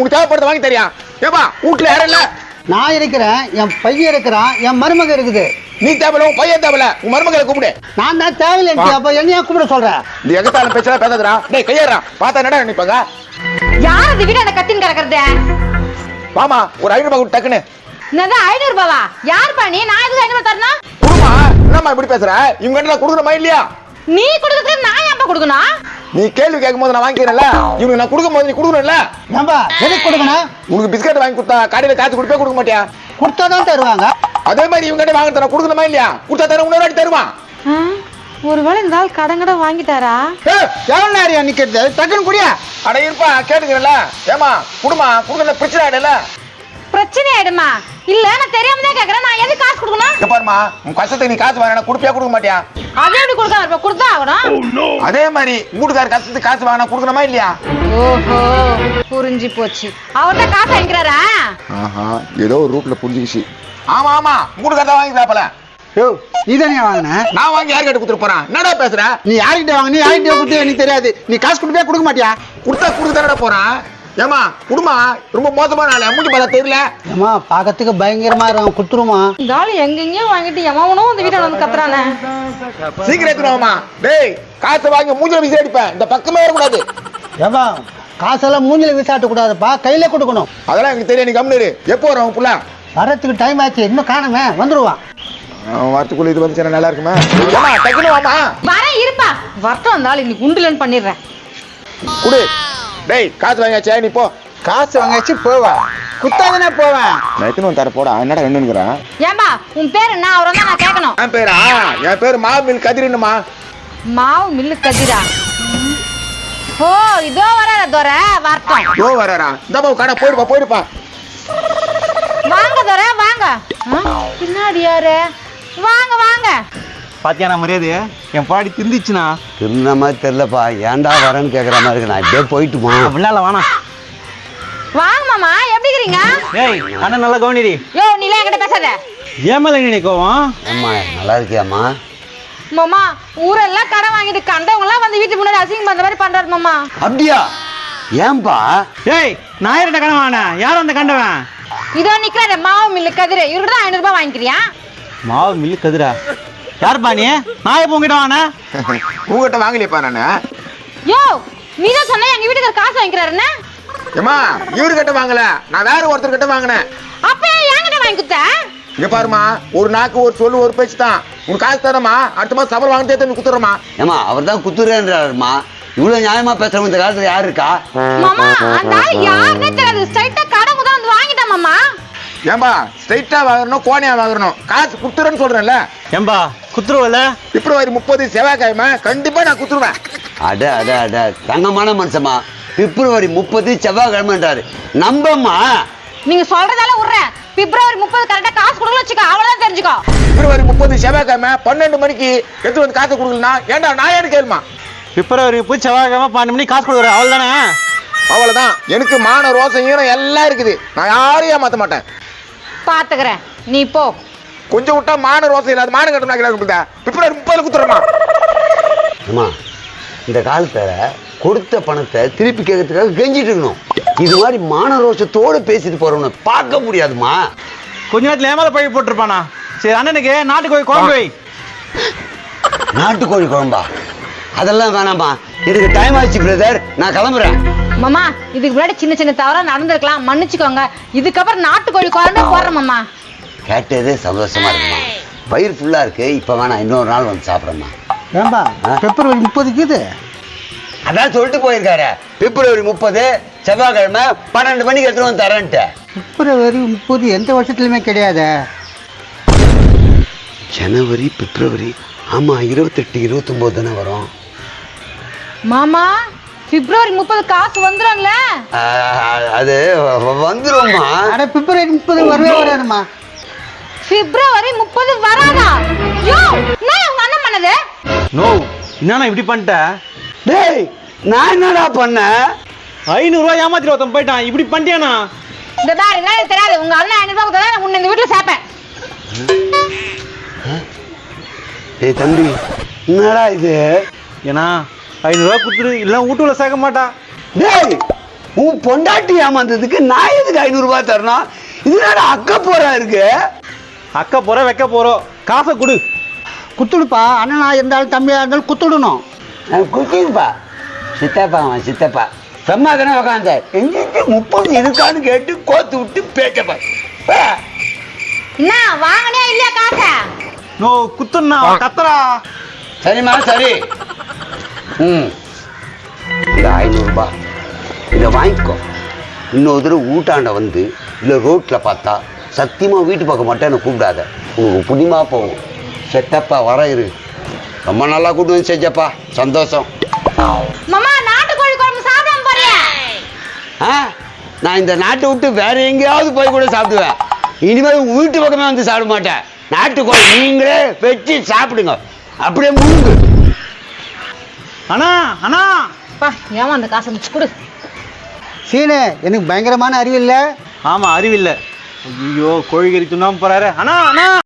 உனக்கு தேவைப்படுறத வாங்கி தரியா? ஏப்பா வீட்டுல யாரும் இல்ல. நான் இருக்கிறேன் என் பையன் இருக்கிறான் என் மருமக இருக்குது. நீ தேவையில்ல உன் பையன் தேவையில்ல. உன் மருமகளை கூப்பிடு. நான் தான் தேவையில்லை அப்ப என்னையா கூப்பிட சொல்றேன் இந்த எகத்தாலும் பேச்சலாம் பேசாதடா. டேய் கையேறா பார்த்தா என்னடா நினைப்பாங்க யார் அது வீட கத்தின்னு கிடக்குறது வாமா ஒரு ஐநூறு ரூபாய் கொடு டக்குன்னு. என்னது ஐநூறு ரூபாவா? யார் பண்ணி நான் எதுக்கு ஐநூறு தரணும்? குடுமா என்னம்மா இப்படி பேசுற? இவங்க கிட்ட கொடுக்குறமா இல்லையா? நீ கொடுக்கறதுக்கு நான் ஏன்பா கொடுக்கணும்? நீ கேள்வி கேட்கும் போது நான் வாங்கிக்கிறேன்ல? இவனுக்கு நான் கொடுக்கும் போது நீ கொடுக்கணும்ல? ஏன்பா எதுக்கு கொடுக்கணும்? உனக்கு பிஸ்கட் வாங்கி கொடுத்தா கடையில காசு கொடுப்பே கொடுக்க மாட்டியா? கொடுத்தாதான் தருவாங்க. அதே மாதிரி இவங்க கிட்ட வாங்க தர கொடுக்கணுமா இல்லையா? கொடுத்தா தர இன்னொரு வாட்டி தருவான். ஒருவேளை இந்த ஆள் கடன் கடன் வாங்கிட்டாரா? எவ்வளவு நேரம் நிக்கிறது? டக்குன்னு குடியா? அட இருப்பா கேட்டுக்கிறல ஏமா குடுமா கொடுக்கல பிரச்சனை ஆயிடல பிரச்சனை ஆயிடுமா? இல்ல நான் தெரியாம தான் கேக்குறேன். நான் எதுக்கு காசு கொடுக்கணும்? பாருமா உன் கஷ்டத்துக்கு நீ காசு வாங்கினா கொடுப்பியா கொடுக்க மாட்டியா? அதே எப்படி இருப்ப கொடுத்தா ஆகணும்? அதே மாதிரி வீட்டுக்கார கஷ்டத்துக்கு காசு வாங்கினா கொடுக்கணுமா இல்லையா? ஓஹோ புரிஞ்சு போச்சு. அவர்கிட்ட காசு வாங்கிக்கிறாரா? ஆஹா ஏதோ ஒரு ரூட்ல புரிஞ்சுக்கிச்சு. ஆமா ஆமா வீட்டுக்கார தான் வாங்கிதாப்பல யோ நீ தானே வாங்கின? நான் வாங்கி யார் கிட்ட கொடுத்துட்டு போறேன்? என்னடா பேசுற? நீ யார்கிட்ட வாங்க நீ யார்கிட்ட கொடுத்து எனக்கு தெரியாது. நீ காசு கொடுப்பே கொடுக்க மாட்டியா? கொடுத்தா கொடுத்து தானடா போறான்? ஏமா குடுமா. ரொம்ப மோசமான ஆளு. மூஞ்சி பார்த்தா தெரியல ஏமா பார்க்கறதுக்கு பயங்கரமா இருக்கும் குத்துருமா இந்த ஆள் எங்கெங்கயோ வாங்கிட்டு எவனும் இந்த வீட்டை வந்து கத்துறானே. சீக்கிரம் எடுத்துருவாமா டேய் காசு வாங்கி மூஞ்சில விசி அடிப்பேன். இந்த பக்கமே வரக்கூடாது. ஏப்பா காசெல்லாம் மூஞ்சில விசாட்ட கூடாதுப்பா. கையில கொடுக்கணும். அதெல்லாம் எனக்கு தெரியும் நீ கம்னு. எப்போ வரும் புள்ள? வரத்துக்கு டைம் ஆச்சு. இன்னும் காணுமே. வந்துருவான் வாரத்துக்குள்ள இது வந்துச்சுன்னா நல்லா இருக்குமா? ஏமா டக்குனு வாமா வரேன் இருப்பா. வரட்டும் அந்த ஆள். இன்னைக்கு உண்டுலன்னு பண்ணிடுறேன். குடு. டேய் காசு வாங்கியாச்சே? நீ போ. காசு வாங்கிச்சு போவேன் குத்தாதானே போவேன். நான் எத்தனை வந்து தர போடா? என்னடா ரெண்டுங்கிறான் ஏன்பா உன் பேர் என்ன? அவரை தான் நான் கேட்கணும். என் பேரா? என் பேர் மாமில் கதிரின்னுமா மாவு மில்லு கதிரா. ஓ இதோ வர துரை வரட்டும் யோ வராரா? இந்தாப்பா கடை போயிடுப்பா போயிடுப்பா. வாங்க துரை வாங்க. பின்னாடி யாரு? வாங்க வாங்க. பாத்தியாண்ணா மரியாதை என் பாடி திருந்திச்சுண்ணா திருந்த மாதிரி தெரிலப்பா ஏன்டா வரேன்னு கேட்குற மாதிரி இருக்கு. நான் இப்படியே போயிட்டுமா? அப்படிலாம் வேணாம் வாங்க மாமா எப்படி இருக்கிறீங்க? ஏய் அண்ணன் நல்லா கவனிடி. யோ நீலாம் என்கிட்ட பேசாத. ஏன் மேல நீ கோவம்? அம்மா நல்லா இருக்கியாம்மா? மாமா ஊரெல்லாம் கடன் வாங்கிட்டு கண்டவங்க எல்லாம் வந்து வீட்டுக்கு முன்னாடி அசிங்கம் பண்ற மாதிரி பண்றாரு மாமா. அப்படியா? ஏன்பா? ஏய் நான் யார்கிட்ட கடன் வாங்கினேன்? யார் அந்த கண்டவன்? இதோ நிக்கிறாரு மாவு மில்லு கதிரு. இவர்கிட்ட தான் ஐநூறு ரூபாய் வாங்கிக்கிறியா? மாவு மில்லு கதிரா? யாருப்பா நீ? நான் எப்போ உங்ககிட்ட வாங்கினேன் உங்ககிட்ட வாங்கலையப்பா நானு. யோ நீ தான் சொன்ன எங்க வீட்டுக்கு காசு வாங்கிக்கிறாருன்னு ஏமா இவர்கிட்ட வாங்கல. நான் வேற ஒருத்தர்கிட்ட வாங்கினேன். அப்ப ஏன் என்கிட்ட வாங்கி கொடுத்த? இங்க பாருமா ஒரு நாக்கு ஒரு சொல்லு ஒரு பேச்சு தான். உனக்கு காசு தரமா அடுத்த மாசம் சம்பளம் வாங்கிட்டே தந்து குத்துறமா ஏம்மா அவர் தான் குத்துறேன்றாருமா இவ்வளோ நியாயமா பேசுறவங்க இந்த காலத்தில் யார் இருக்கா? மாமா அந்த ஆள் யாருன்னே தெரியாது. ஸ்ட்ரைட்டா கடன் தான் வந்து வாங்கிட்டான் மாமா. ஏம்பா ஸ்ட்ரைட்டா வாங்கணும் கோணையா வாங்கணும். காசு குத்துறேன்னு சொல்றேன்ல. ஏம்பா குத்துருவல பிப்ரவரி முப்பது செவ்வாய்க்கிழமை கண்டிப்பா நான் குத்துருவேன். அட அட அட தங்கமான மனுஷமா பிப்ரவரி முப்பது செவ்வாய்க்கிழமைன்றாரு. நம்பம்மா. நீங்க சொல்றதால விடுறேன் பிப்ரவரி முப்பது கரெக்டா காசு கொடுக்கல வச்சுக்கோ அவ்வளவுதான் தெரிஞ்சுக்கோ. பிப்ரவரி முப்பது செவ்வாய்க்கிழமை பன்னெண்டு மணிக்கு எடுத்து வந்து காசு கொடுக்கலனா ஏன்டா நான் ஏன்னு கேளுமா? பிப்ரவரி போய் செவ்வாய்க்கிழமை பன்னெண்டு மணிக்கு காசு கொடுக்குறேன் அவள் தானே அவ்வளவுதான். எனக்கு மான ரோசம் ஈரம் எல்லாம் இருக்குது. நான் யாரையும் ஏமாத்த மாட்டேன். பாத்துக்கிறேன். நீ போ. கொஞ்சம் விட்டா மான ரோசம் இல்லாத மான கட்டணும் பிப்ரவரி முப்பது குத்துறமா அம்மா இந்த காலத்தில் கொடுத்த பணத்தை திருப்பி கேட்கறதுக்காக கெஞ்சிட்டு இருக்கணும். இது மாதிரி மான ரோஷத்தோடு பேசிட்டு போறவனை பார்க்க முடியாதுமா கொஞ்ச நேரத்தில் ஏமால பழி போட்டிருப்பானா? சரி அண்ணனுக்கு நாட்டுக்கோழி குழம்பு வை. நாட்டுக்கோழி குழம்பா? அதெல்லாம் வேணாம்மா. எனக்கு டைம் ஆச்சு பிரதர் நான் கிளம்புறேன். மாமா இதுக்கு முன்னாடி சின்ன சின்ன தவறா நடந்திருக்கலாம். மன்னிச்சுக்கோங்க. இதுக்கப்புறம் நாட்டுக்கோழி குழம்பே போடுறேன் மாமா. கேட்டதே சந்தோஷமா இருக்குமா? வயிறு ஃபுல்லா இருக்கு இப்போ வேணாம் இன்னொரு நாள் வந்து சாப்பிட்றேம்மா. ஏன்பா? பிப்ரவரி முப்பதுக்கு இது? அதான் சொல்லிட்டு போயிருக்காரு. பிப்ரவரி முப்பது செவ்வாய்க்கிழமை பன்னெண்டு மணிக்கு எடுத்துட்டு வந்து தரேன்ட்டு. பிப்ரவரி முப்பது எந்த வருஷத்துலையுமே கிடையாது? ஜனவரி பிப்ரவரி ஆமா இருபத்தெட்டு இருபத்தொம்போது தானே வரும். மாமா பிப்ரவரி முப்பது காசு வந்துடும்ல அது வந்துரும்மா. அட பிப்ரவரி முப்பது வரவே வராதுமா பிப்ரவரி முப்பது வராதா? யோ என்ன உங்க அண்ணன் பண்ணது? நோ என்னண்ணா இப்படி பண்ணிட்ட? டேய் நான் என்னடா பண்ணேன் ஐநூறுரூவா ஏமாத்திட்டு ஒருத்தன் போயிட்டான். இப்படி பண்ணிட்டியாண்ணா? இந்த பேர் என்ன தெரியாது. உங்க அண்ணன் ஐநூறு ரூபாய் கொடுத்தா நான் உன்னை இந்த வீட்டுல சேர்ப்பேன். டேய் தம்பி என்னடா இது? ஏன்னா ஐநூறுரூவா கொடுத்துரு இல்லை வீட்டுல சேர்க்க மாட்டான் டேய் உன் பொண்டாட்டி ஏமாந்ததுக்கு நான் எதுக்கு ஐநூறுரூபா தரணும்? இதனால அக்க போறா இருக்கு? அக்க போற வைக்க போறோம். காசை கொடு. குத்துடுப்பா. அண்ணனா இருந்தாலும் தம்பியா இருந்தாலும் குத்துடணும். குட்டிப்பா சித்தப்பா அவன் சித்தப்பா. செம்மா தானே உக்காந்த. எங்கிட்ட முப்பது இருக்கான்னு கேட்டு கோத்து விட்டு பேச்சப்பா. என்ன வாங்கினே இல்லையா காசை? நோ குத்துனா கத்துறா. சரிம்மா சரி. ம். இது ஐநூறுரூபா இதை வாங்கிக்கோ. இன்னொரு தடவை ஊட்டாண்ட வந்து இல்லை ரோட்டில் பார்த்தா சத்தியமாக வீட்டு பக்கம் மட்டும் என்னை கூப்பிடாத. உனக்கு புண்ணியமாக போகும். செத்தப்பா வர இரு. ரொம்ப நல்லா கூட்டு வந்து செஞ்சப்பா. சந்தோஷம். மாமா நாட்டுக்கோழி குழம்பு சாப்பிடாம போறியா? ஆ? நான் இந்த நாட்டை விட்டு வேற எங்கேயாவது போய் கூட சாப்பிடுவேன். இனிமேல் வீட்டு பக்கமே வந்து சாப்பிட மாட்டேன். நாட்டுக்கோழி நீங்களே வச்சு சாப்பிடுங்க. அப்படியே முழுங்கு. அண்ணா அண்ணா. பா ஏமா அந்த காசை வச்சு கொடு. சீனு எனக்கு பயங்கரமான அறிவு இல்லை. ஆமா அறிவில்லை ஐயோ கோழி கறி துண்ணாம போறாரு. அண்ணா அண்ணா!